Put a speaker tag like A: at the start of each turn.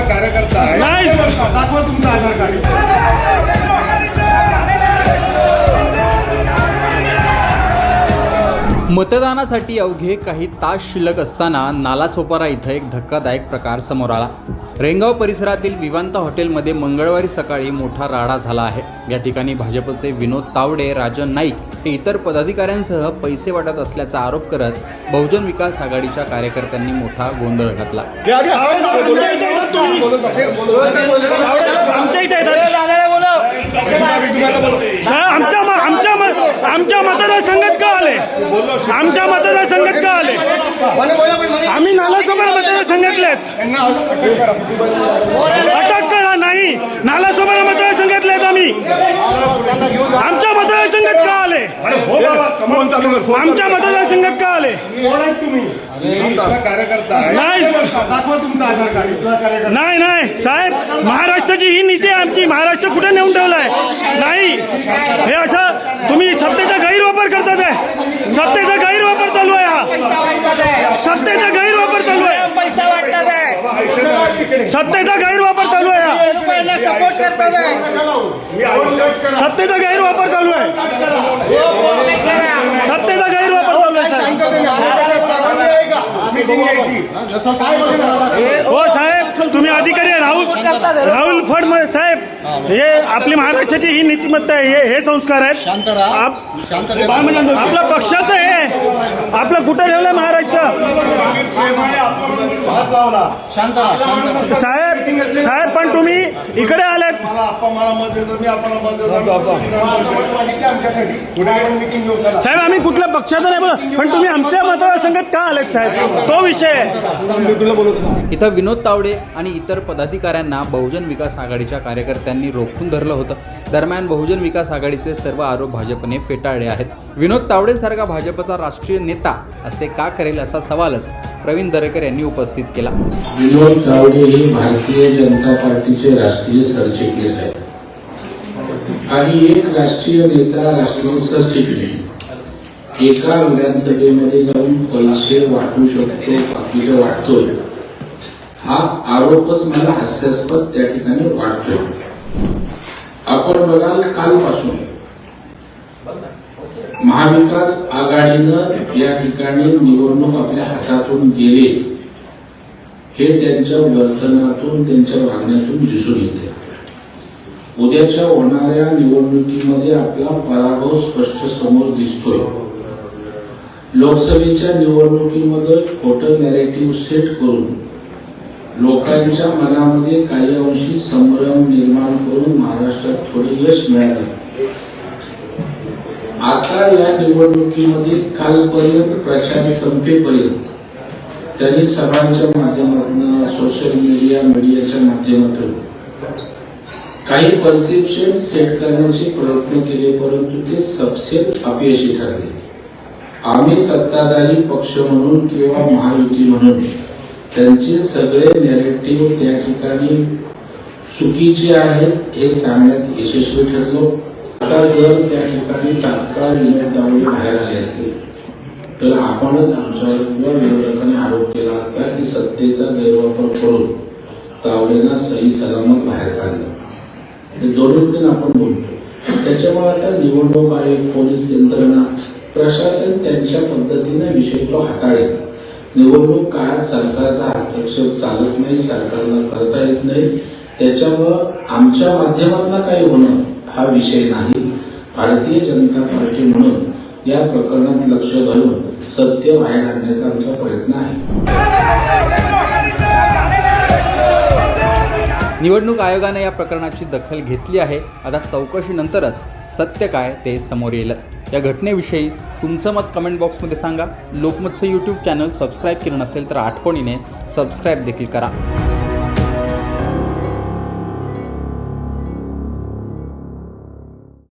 A: कार्यकर्ता आहे.
B: नाही
C: दाखवा तुमचं आधार कार्ड.
D: मतदानासाठी अवघे काही तास शिल्लक असताना नालासोपारा इथं एक धक्कादायक प्रकार समोर आला. रेंगाव परिसरातील विवांता हॉटेलमध्ये मंगळवारी सकाळी मोठा राडा झाला आहे. या ठिकाणी भाजपचे विनोद तावडे राजन नाईक हे इतर पदाधिकाऱ्यांसह पैसे वाटत असल्याचा आरोप करत बहुजन विकास आघाडीच्या कार्यकर्त्यांनी मोठा गोंधळ घातला.
B: तुम्ही? आमच्या इथे आमच्या आमच्या आमच्या मतदारसंघात का आले? आमच्या मतदारसंघात का आले? आम्ही नालासोपारा मतदारसंघातले अटक करा नाही. नालासोपारा मतदारसंघातले आहेत आम्ही. आमच्या मतदारसंघात का आले?
A: हो
B: आमच्या मतदारसंघात का आले
C: कोण आहेत तुम्ही
A: माझा कार्यकर्ता आहे.
B: नाही
C: दाखवा तुमचं आधार कार्ड इथला कार्यकर्ता.
B: नाही नाही साहेब महाराष्ट्राची ही नीती आहे आमची. महाराष्ट्र कुठे नेऊन ठेवलाय? नाही. हे असं तुम्ही सत्तेचा गैरवापर करतात आहे सत्तेचा गैरवापर चालू आहे हा. सत्तेचा गैरवापर चालू आहे.
E: पैसा वाटतात आहे.
B: सत्तेचा गैरवापर चालू आहे हा.
E: सपोर्ट करतात आहे.
B: सत्तेचा गैरवापर चालू आहे सत्तेचा गैरवापर चालू आहे साहेब.
C: मीटिंग घ्यायची जसं काय बोलणार
B: हो साहेब तुम्ही अधिकारी राहुल. राहुल फड साहेब हे आपली महाराष्ट्राची ही नीतिमत्ता आहे हे- हे संस्कार आहेत. आप- आपलं पक्षाचं आहे. आपलं कुठं ठेवलं महाराष्ट्र?
C: शांत
B: साहेब साहेब पण तुम्ही इकडे आलेत. साहेब आम्ही कुठल्या पक्षाचं नाही बोलत पण तुम्ही आमच्या मतदारसंघात का आलेत साहेब? तो विषय.
D: इथं विनोद तावडे आणि इतर पदाधिकाऱ्यांना बहुजन विकास आघाडीच्या कार्यकर्त्यांनी रोखून धरलं होतं. दरम्यान बहुजन विकास आघाडीचे सर्व आरोप भाजपने फेटाळले आहेत. विनोद तावडेसारखा भाजपचा राष्ट्रीय नेता असे का करेल असा सवालच प्रवीण दरेकर यांनी उपस्थित केला.
F: विनोद तावडे हे भारतीय जनता पार्टीचे राष्ट्रीय सरचिटणीस आहेत. आणि एक राष्ट्रीय नेता राष्ट्रीय सरचिटणीस. एका विधानसभेमध्ये जाऊन पैसे वाटू शकतो पाकिटं वाटतोय. हा आरोपच मला हास्यास्पद त्या ठिकाणी वाटतोय. आपण बघाल कालपासून महाविकास आघाडीनं या ठिकाणी निवडणूक आपल्या हातातून गेले. हे त्यांच्या वर्तनातून त्यांच्या वागण्यातून दिसून येते. उद्याच्या होणाऱ्या निवडणुकीमध्ये आपला पराभव स्पष्ट समोर दिसतोय. लोकसभेच्या निवडणुकीमध्ये खोटं नॅरेटिव्ह सेट करून लोकांच्या मनामध्ये काही अंशी संभ्रम निर्माण करून महाराष्ट्रात थोडे यश मिळालं. आता या निवडणुकीमध्ये कालपर्यंत प्रचार संपेपर्यंत त्यांनी सभांच्या माध्यमातून सोशल मीडिया मीडियाच्या माध्यमातून काही परसेप्शन सेट करण्याचे प्रयत्न केले परंतु ते सबसेट अपयशी ठरले. आम्ही सत्ताधारी पक्ष म्हणून किंवा महायुती म्हणून त्यांचे सगळे नॅरेटिव्ह त्या ठिकाणी चुकीचे आहेत हे सांगण्यात यशस्वी ठरलो. आता जर त्या ठिकाणी तात्काळ निमित दावडे बाहेर आले असते तर आपणच आमच्यावर किंवा विरोधकाने आरोप केला असता की सत्तेचा गैरवापर करून तावडेला सही सलामत बाहेर काढलं. हे दोन्हीकडून आपण बोलतो. त्याच्यामुळे आता निवडणूक आयोग पोलीस यंत्रणा प्रशासन त्यांच्या पद्धतीने विषय तो हाताळेल. निवडणूक काळात सरकारचा हस्तक्षेप चालत नाही सरकारला करता येत नाही. त्याच्यामुळं आमच्या माध्यमातून काही होणं हा विषय नाही. भारतीय जनता पार्टी म्हणून या प्रकरणात लक्ष घालून सत्य बाहेर आणण्याचा आमचा प्रयत्न आहे.
D: निवडणूक आयोगाने या प्रकरणाची दखल घेतली आहे. आता चौकशीनंतरच सत्य काय ते समोर येईल. या घटनेविषयी तुमचं मत कमेंट बॉक्समध्ये सांगा. लोकमतचं यूट्यूब चॅनल सबस्क्राईब केलं नसेल तर आठवणीने सबस्क्राईब देखील करा.